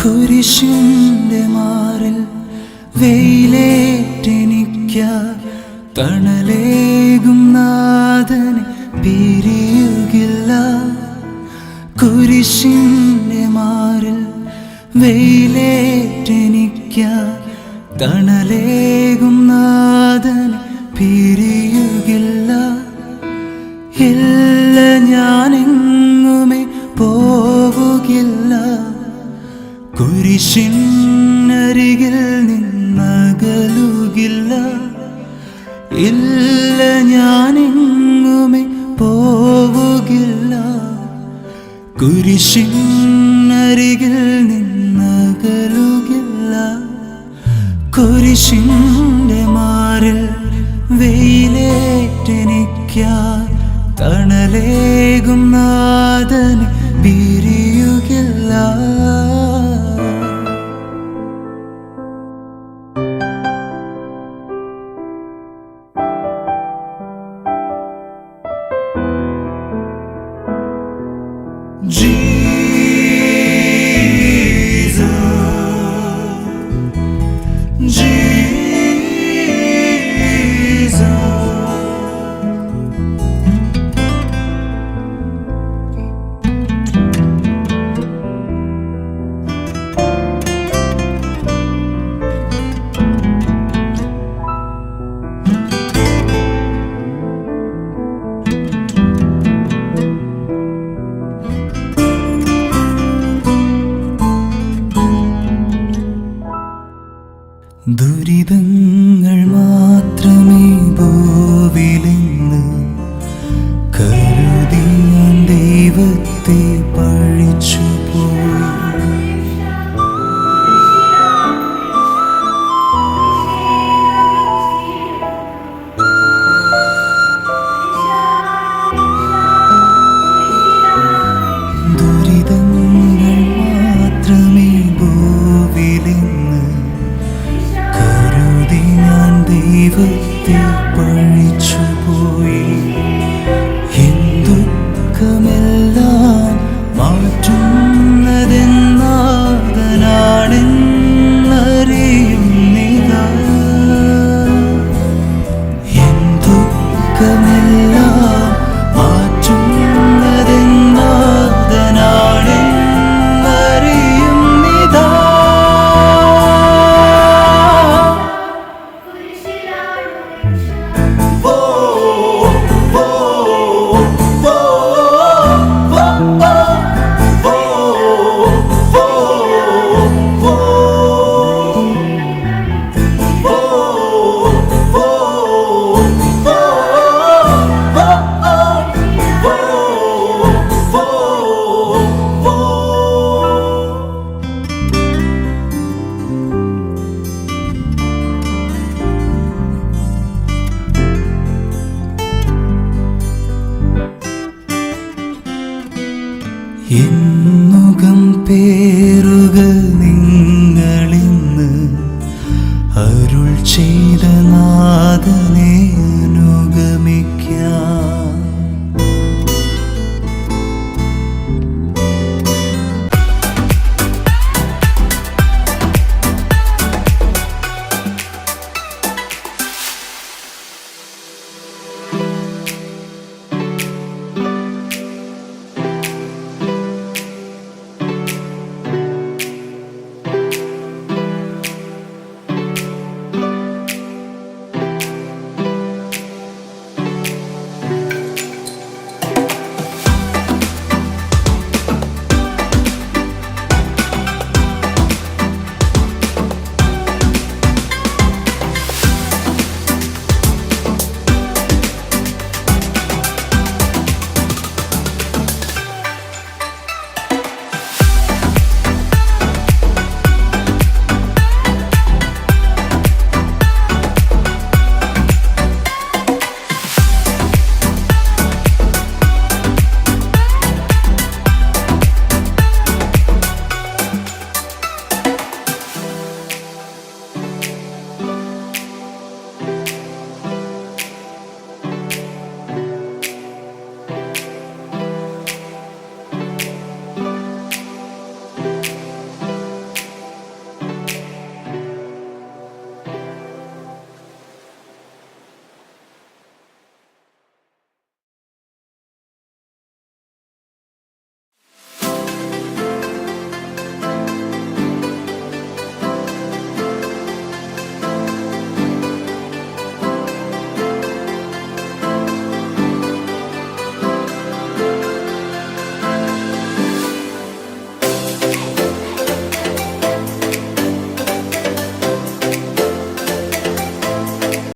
കുരിശിന്റെ മാറിൽ വെയിലേറ്റെനിക്ക തണലേകും നാഥനെ പിരിയുകില്ല. കുരിശിന്റെ മാറിൽ വെയിലേറ്റെനിക്ക തണലേകും കുരിശിനരികിൽ നിന്നകലുകില്ല. ഇല്ല ഞാനെങ്ങുമേ പോവുകില്ല. കുരിശിനരികിൽ നിന്നകലുകില്ല. കുരിശിന്റെ മാറിൽ വെയിലേറ്റെനിക്ക. തണലേകും നാഥന് പിരിയുകില്ല. De ദുരിതങ്ങൾ 个没有。എന്നുകം പേറിടുന്ന